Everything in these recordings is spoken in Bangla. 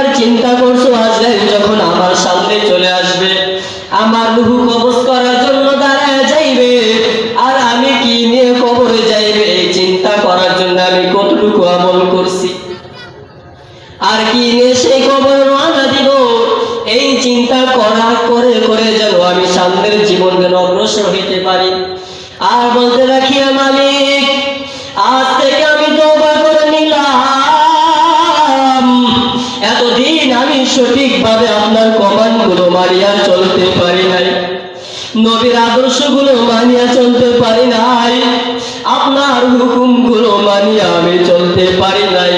একবার চিন্তা করছ আজরাইল যখন আমার সামনে চলে আসবে, আমার রুহু কবজ করার জন্য দাঁড়ায় যাইবে, আর আমি কি নিয়ে কবরে যাইবে চিন্তা করার জন্য আমি কতটুকু আমল করছি? আর কি নিয়ে সেই কবর রওনা দিব? এই চিন্তা করা করে করে যেন আমি সামনের জীবন যেন অগ্রসর হইতে পারি। আর বলতে রাখি, মালিক, আজ থেকে সঠিকভাবে আপনার কমান্ডগুলো মারিয়া চলতে পারি নাই। নবীর আদর্শগুলো মানিয়া চলতে পারি নাই। আপনার হুকুমগুলো মানিয়া আমি চলতে পারি নাই।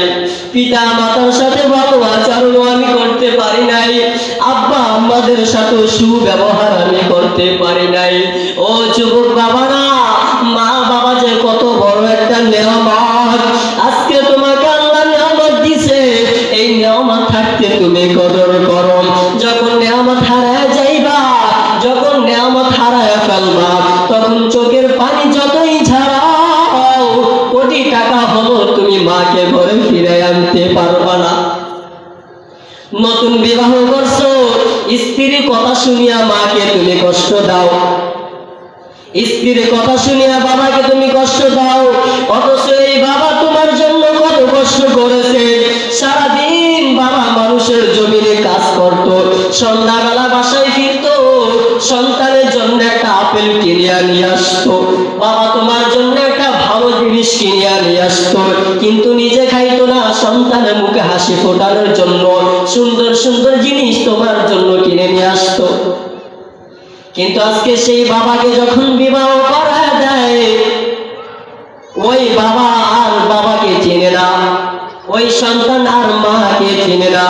পিতা মাতার সাথে ভালো আচরণ আমি করতে পারি নাই। আব্বা আমাদের সাথে সুব্যবহার আমি করতে পারি নাই। ও যুবক বাবারা টাকা হলো তুমি মাকে ঘরে ফিরে আনতে পারবা না। নতুন বিবাহ করছ, স্ত্রীর কথা শুনিয়া মাকে তুমি কষ্ট দাও। স্ত্রীর কথা শুনিয়া বাবাকে তুমি কষ্ট দাও। অথচ এই বাবা তোমার জন্য কত কষ্ট করেছে। সারাদিন বাবা মানুষের জমিনে কাজ করত, সন্ধ্যাবেলা আসতো কিন্তু নিজে খাইতো না, সন্তানের মুখে হাসি ফোটানোর জন্য। সুন্দর সুন্দর জিনিস তোমার জন্য কিনে নিয়ে আসতো। কিন্তু আজকে সেই বাবাকে যখন বিবাহ করা দেয় ওই বাবা আর বাবাকে চেনে না। ওই সন্তান আর মাকে চেনে না।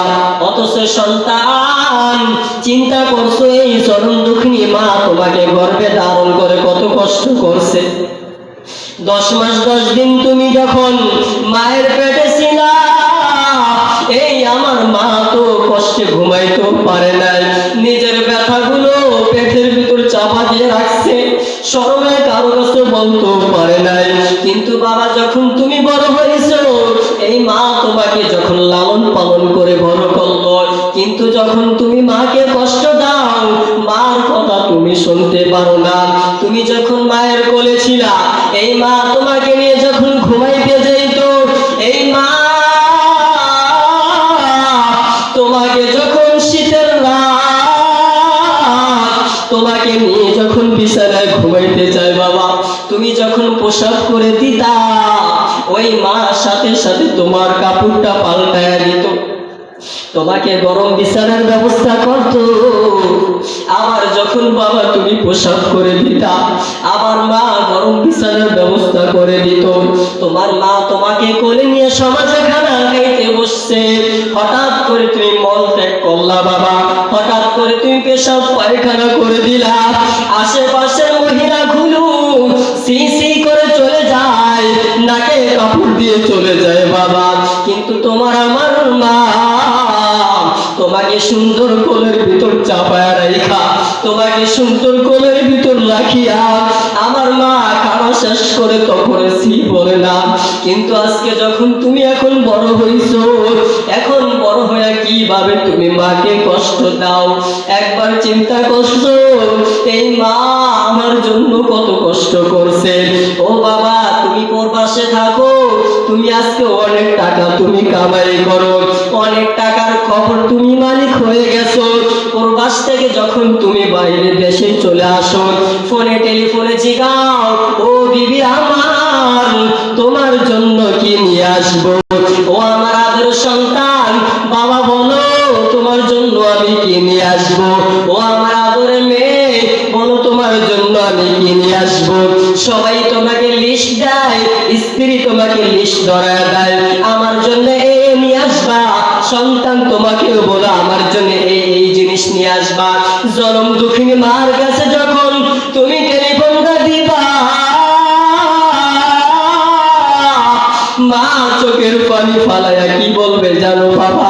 অথচ সন্তান চিন্তা করছ, এই চরম দুঃখিনী মা তোমাকে গর্বে ধারণ করে কত কষ্ট করছে। দশ মাস, দশ দিন তুমি যখন মায়ের পেটে ছিলা, এই আমার মা তো কষ্টে ঘুমাইতেও পারে নাই। নিজের ব্যথাগুলো পেটের ভিতর চাপা দিয়ে রাখছে সরমে কারও কাছে বলতেও পারে নাই। কিন্তু বাবা, যখন তুমি বড় হয়েছো, এই মা তোমাকে যখন লালন পালন করে বড় করল, কিন্তু যখন তুমি মাকে কষ্ট দাও, মার কথা তুমি শুনতে পারো না। তুমি যখন মায়ের কোলে ছিলা এই মা তোমাকে নিয়ে যখন ঘুমাইতে যাইত এই মা তোমাকে যখন শীতের রাত, তোমাকে নিয়ে যখন বিছানায় ঘুমাইতে চায় বাবা, তুমি যখন পোশাক করে দিতা, ওই মা সাথে সাথে তোমার কাপড়টা পাল্টায় দিত। তোমাকে গরম বিছানার ব্যবস্থা করত। আবার যখন বাবা তুমি পোশাক করে দিতা, আবার মা গরম বিছানার ব্যবস্থা করে দিত। তোমার মা তোমাকে কোলে নিয়ে সমাজে খানা খাইতে বসছে। হঠাৎ করে তুমি মল ত্যাগ করলা বাবা। হঠাৎ করে তুমি পেশাব পায়খানা করে দিলা। আশেপাশের মহিলাগুলো সি সি করে চলে যায়, নাকে কাপড় দিয়ে চলে যায় বাবা। কিন্তু তোমার আমার মা তোমাকে সুন্দর কোলের ভিতর চাপায় রাখা তোমাকে সুন্দর কোলের ভিতর রাখিয়া আমার মা খাওয়া শেষ করে তখন সি বলে না। কিন্তু আজকে যখন তুমি এখন বড় হইছো, এখন বড় হয়ে কীভাবে তুমি মাকে কষ্ট দাও? একবার চিন্তা করছ, এই মা আমার জন্য কত কষ্ট করছে। ও বাবা, তুমি পরবাসে থাকো, তুমি আজকে অনেক টাকা তুমি কামাই করো, অনেক টাকার খবর তুমি মালিক হয়ে গেছো। প্রবাস থেকে যখন তুমি বাইরে দেশে চলে আসো, ফোনে, টেলিফোনে জিগাও, ও বিবি আমার, তোমার জন্য কি নিয়ে আসব? ও আমার আদর সন্তান, বাবা বলো, তোমার জন্য আমি কি নিয়ে আসব? ও আমার আদরের মেয়ে, বলো, তোমার জন্য আমি কি নিয়ে আসব? সবাই তোমাকে লিস্ট দেয়, স্ত্রী তোমাকে লিস্ট ধরায় দেয়, আমার জন্য এই নিয়ে আসবা। সন্তান তোমাকেও বলো, আমার জন্য এই এই জিনিস নিয়ে আসবা। জনম দুঃখিনী মার কাছে যখন তুমি টেলিফোনটা দিবা, মা চোখের পানি ফালাইয়া কি বলবে জানো বাবা?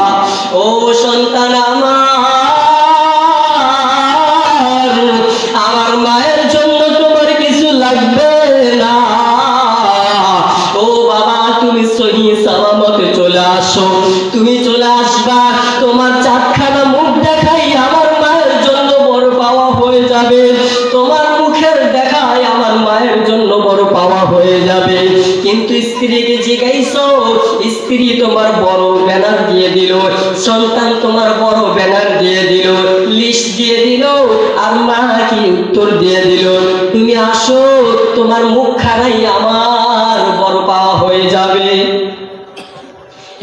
তোমার মুখের দেখাই আমার মায়ের জন্য বড় পাওয়া হয়ে যাবে। কিন্তু স্ত্রীকে জিজ্ঞাইছো স্ত্রী তোমার বড় ব্যানার দিয়ে দিল, সন্তান তোমার বড় ব্যানার দিয়ে দিল, লিস্ট দিয়ে দিল, আর মা কি উত্তর দিয়ে দিল? তুমি আসো, তোমার মুখ খারাই আমার বড় পাওয়া হয়ে যাবে।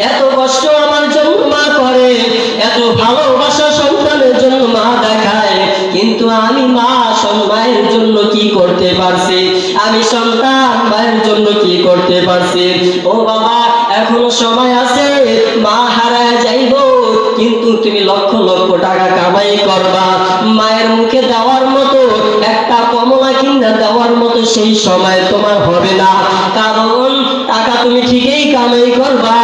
এত কষ্ট আমার জন্য মা করে, এত ভালোবাসা সন্তানের জন্য মা দেখায়, কিন্তু আমি মা মায়ের জন্য কি করতে পারছি? আমি সন্তান মায়ের জন্য কি করতে পারছি? ও বাবা, এখনও সময় আছে, মা হারায় যাইব, কিন্তু তুমি লক্ষ লক্ষ টাকা কামাই করবা। মায়ের মুখে দেওয়ার মতো, একটা কমলা কিনা দেওয়ার মতো সেই সময় তোমার হবে না। কারণ টাকা তুমি ঠিকই কামাই করবা,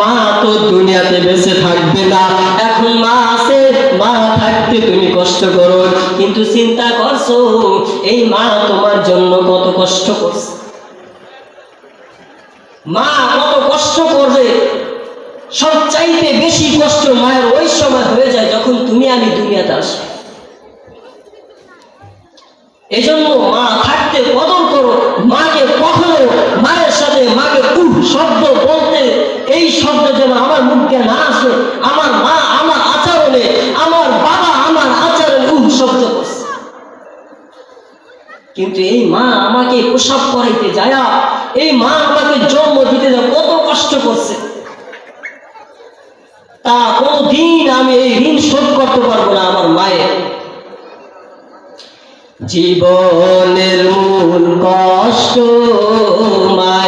মা তো দুনিয়াতে বেঁচে থাকবে না। এখন মা আছে থাকতে তুমি কষ্ট করো, কিন্তু চিন্তা করছ, এই মা তোমার জন্য কত কষ্ট করছে। মা কত কষ্ট করবে, সবচাইতে বেশি কষ্ট মায়ের ওই সময় হয়ে যায় যখন তুমি আমি দুনিয়াতে আসি এজন্য মা থাকতে কদর করো, মাকে কখনো মায়ের সাথে মাকে উহ শব্দ বলতে এই শব্দ যেন আমার মুখ না আসে, আমার মা আমার আচরণে আমার বাবা আমার আচরণে উহ শব্দ করছে কিন্তু এই মা আমাকে প্রসাব করাইতে যায়, এই মা আমাকে জন্ম দিতে যা কত কষ্ট করছে। তা কোনদিন আমি এই ঋণ শোধ করতে পারব না আমার মায়ের। জীবনের মূল কষ্ট মায়ের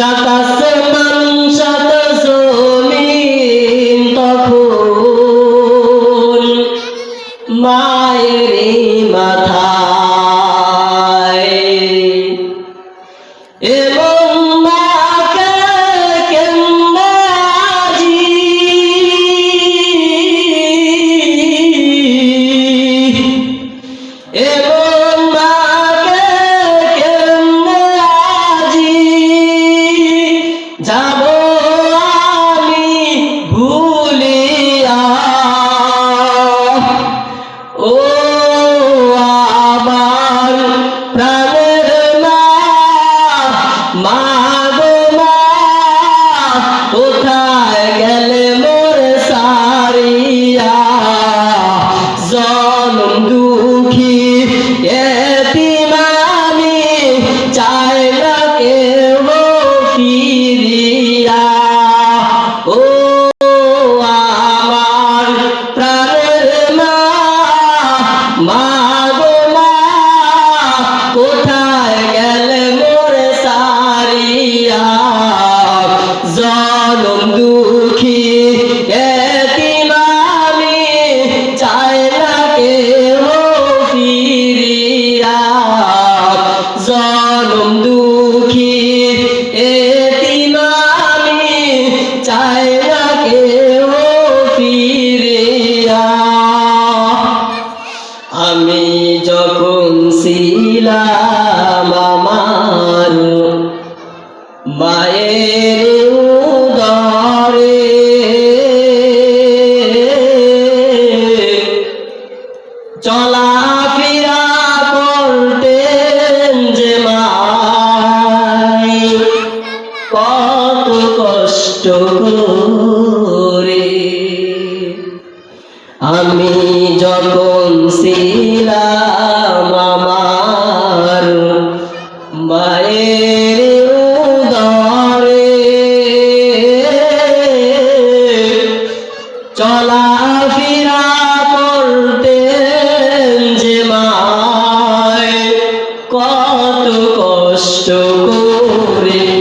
সাকা মায়ের উদরে। চলাফেরা করতেন যে কত কষ্ট করে। আমি যখন ছিলাম আমার করে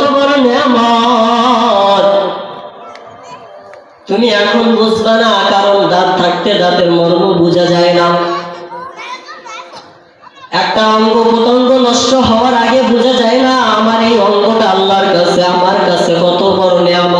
কত বড় তুমি এখন বুঝবে না, কারণ দাঁত থাকতে দাঁতের মর্ম বোঝা যায় না। একটা অঙ্গ প্রতঙ্গ নষ্ট হওয়ার আগে বোঝা যায় না, আমার এই অঙ্গটা আল্লাহর কাছে, আমার কাছে কত বড় নেয়ামত।